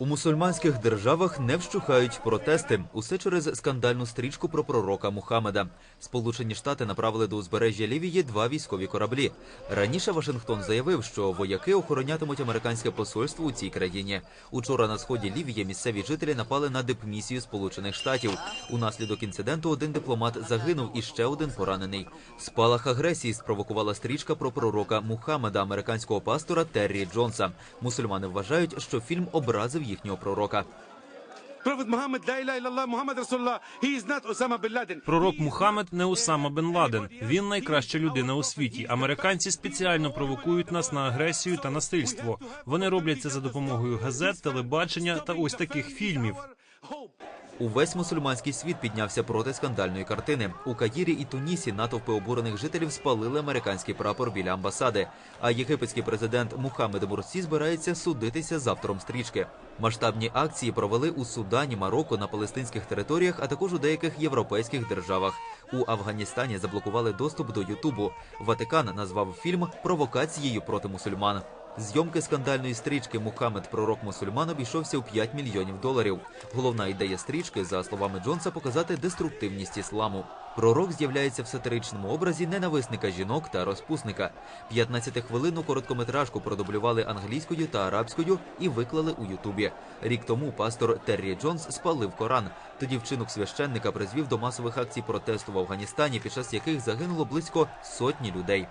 У мусульманських державах не вщухають протести. Усе через скандальну стрічку про пророка Мухаммеда. Сполучені Штати направили до узбережжя Лівії два військові кораблі. Раніше Вашингтон заявив, що вояки охоронятимуть американське посольство у цій країні. Учора на сході Лівії місцеві жителі напали на дипмісію Сполучених Штатів. Унаслідок інциденту один дипломат загинув і ще один поранений. Спалах агресії спровокувала стрічка про пророка Мухаммеда, американського пастора Террі Джонса. Мусульмани вважають, що фільм образив їхнього пророка. Пророк Мухаммед не Усама бен Ладен. Він найкраща людина у світі. Американці спеціально провокують нас на агресію та насильство. Вони роблять це за допомогою газет, телебачення та ось таких фільмів. Увесь мусульманський світ піднявся проти скандальної картини. У Каїрі і Тунісі натовпи обурених жителів спалили американський прапор біля амбасади. А єгипетський президент Мухаммед Мурсі збирається судитися з автором стрічки. Масштабні акції провели у Судані, Марокко, на палестинських територіях, а також у деяких європейських державах. У Афганістані заблокували доступ до Ютубу. Ватикан назвав фільм провокацією проти мусульман. Зйомки скандальної стрічки Мухаммед пророк мусульман обійшовся у 5 мільйонів доларів. Головна ідея стрічки, за словами Джонса, показати деструктивність ісламу. Пророк з'являється в сатиричному образі ненависника жінок та розпусника. 15-хвилинну короткометражку продублювали англійською та арабською і виклали у Ютубі. Рік тому пастор Террі Джонс спалив Коран. Тоді вчинок священника призвів до масових акцій протесту в Афганістані, під час яких загинуло близько сотні людей.